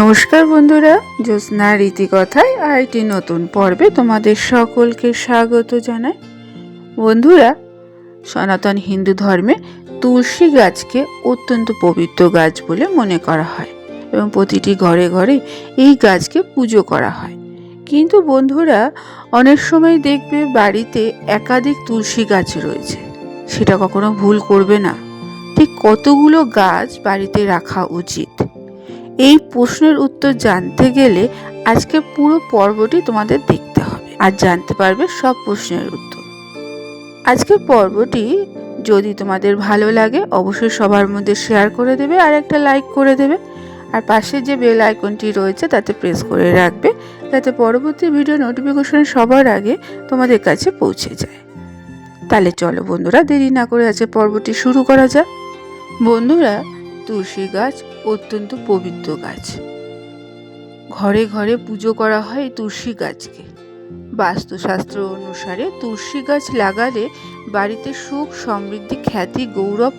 নমস্কার বন্ধুরা, জ্যোৎস্না রীতিকথায় আরেকটি নতুন পর্বে তোমাদের সকলকে স্বাগত জানাই। বন্ধুরা, সনাতন হিন্দু ধর্মে তুলসী গাছকে অত্যন্ত পবিত্র গাছ বলে মনে করা হয় এবং প্রতিটি ঘরে ঘরে এই গাছকে পুজো করা হয়। কিন্তু বন্ধুরা, অনেক সময় দেখবে বাড়িতে একাধিক তুলসী গাছ রয়েছে, সেটা কখনো ভুল করবে না। ঠিক কতগুলো গাছ বাড়িতে রাখা উচিত? এই প্রশ্নের উত্তর জানতে গেলে আজকে পুরো পর্বটি তোমাদের দেখতে হবে। আর জানতে পারবে সব প্রশ্নের উত্তর। আজকের পর্বটি যদি তোমাদের ভালো লাগে, অবশ্যই সবার মধ্যে শেয়ার করে দেবে আর একটা লাইক করে দেবে। আর পাশে যে বেল আইকনটি রয়েছে, তাতে প্রেস করে রাখবে, যাতে পরবর্তী ভিডিও নোটিফিকেশন সবার আগে তোমাদের কাছে পৌঁছে যায়। তাহলে চলো বন্ধুরা, দেরি না করে আছে পর্বটি শুরু করা যাক। বন্ধুরা তুলসী গাছ অত্যন্ত পবিত্র গাছ। ঘরে ঘরে পুজো করা হয় তুলসী গাছকে। বাস্তুশাস্ত্র অনুসারে তুলসী গাছ লাগালে বাড়িতে সুখ, সমৃদ্ধি, খ্যাতি, গৌরব,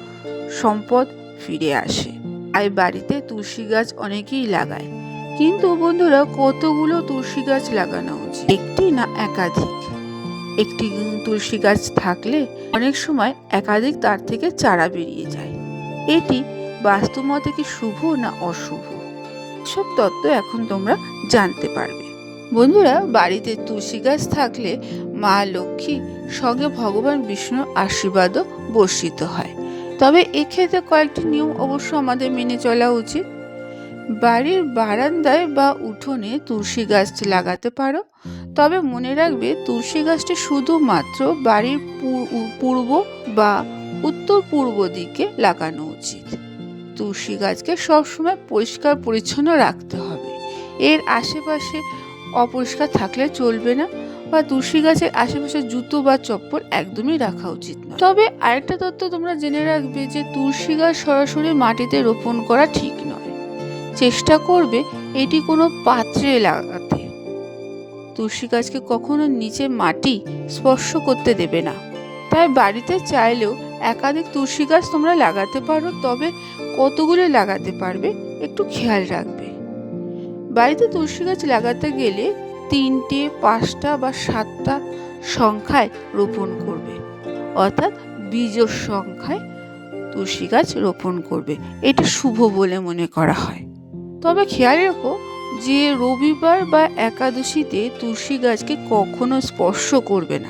সম্পদ ফিরে আসে। আর বাড়িতে তুলসী গাছ অনেকেই লাগায়। কিন্তু বন্ধুরা, কতগুলো তুলসী গাছ লাগানো উচিত? একটি না একাধিক? একটি তুলসী গাছ থাকলে অনেক সময় একাধিক তার থেকে চারা বেরিয়ে যায়। এটি বাস্তুমতে কি শুভ না অশুভ? সব তত্ত্ব এখন তোমরা জানতে পারবে। বন্ধুরা, বাড়িতে তুলসী গাছ থাকলে মা লক্ষ্মী সঙ্গে ভগবান বিষ্ণুর আশীর্বাদও বর্ষিত হয়। তবে এক্ষেত্রে কয়েকটি নিয়ম অবশ্য আমাদের মেনে চলা উচিত। বাড়ির বারান্দায় বা উঠোনে তুলসী গাছ লাগাতে পারো। তবে মনে রাখবে, তুলসী গাছটি শুধুমাত্র বাড়ির পূর্ব বা উত্তর পূর্ব দিকে লাগানো উচিত। তুলসী গাছকে সবসময় পরিষ্কার, পরিচ্ছন্ন রাখতে হবে। এর আশেপাশে অপরিষ্কার থাকলে চলবে না বা তুলসী গাছের আশেপাশে জুতো বা চপ্পল একদমই রাখা উচিত না তবে আরেকটা তথ্য তোমরা জেনে রাখবে যে তুলসী গাছ সরাসরি মাটিতে রোপণ করা ঠিক নয়। চেষ্টা করবে এটি কোনো পাত্রে লাগাতে। তুলসী গাছকে কখনো নিচে মাটি স্পর্শ করতে দেবে না। তাই বাড়িতে চাইলেও একাধিক তুলসী গাছ তোমরা লাগাতে পারো, তবে কতগুলো লাগাতে পারবে একটু খেয়াল রাখবে। বাড়িতে তুলসী গাছ লাগাতে গেলে তিনটে, পাঁচটা বা সাতটা সংখ্যায় রোপণ করবে। অর্থাৎ বীজ সংখ্যায় তুলসী গাছ রোপণ করবে। এটা শুভ বলে মনে করা হয়। তবে খেয়াল রেখো যে রবিবার বা একাদশীতে তুলসী গাছকে কখনো স্পর্শ করবে না।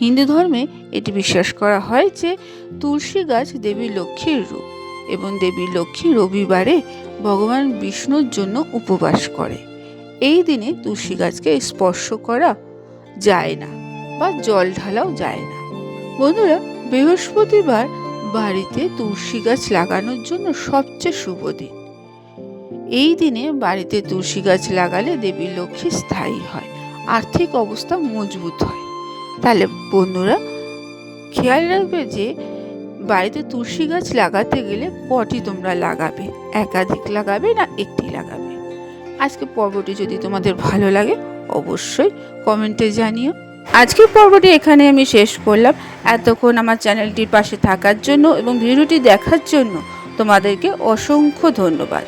হিন্দু ধর্মে এটি বিশ্বাস করা হয় যে তুলসী গাছ দেবী লক্ষ্মীর রূপ এবং দেবী লক্ষ্মী রবিবারে ভগবান বিষ্ণুর জন্য উপবাস করে। এই দিনে তুলসী গাছকে স্পর্শ করা যায় না বা জল ঢালাও যায় না। বন্ধুরা, বৃহস্পতিবার বাড়িতে তুলসী গাছ লাগানোর জন্য সবচেয়ে শুভ দিন। এই দিনে বাড়িতে তুলসী গাছ লাগালে দেবী লক্ষ্মী স্থায়ী হয়, আর্থিক অবস্থা মজবুত হয়। তাহলে বন্ধুরা খেয়াল রাখবে যে বাড়িতে তুলসী গাছ লাগাতে গেলে কটি তোমরা লাগাবে? একাধিক লাগাবে না একটি লাগাবে? আজকে পর্বটি যদি তোমাদের ভালো লাগে, অবশ্যই কমেন্টে জানিও। আজকের পর্বটি এখানে আমি শেষ করলাম। এতক্ষণ আমার চ্যানেলটির পাশে থাকার জন্য এবং ভিডিওটি দেখার জন্য তোমাদেরকে অসংখ্য ধন্যবাদ।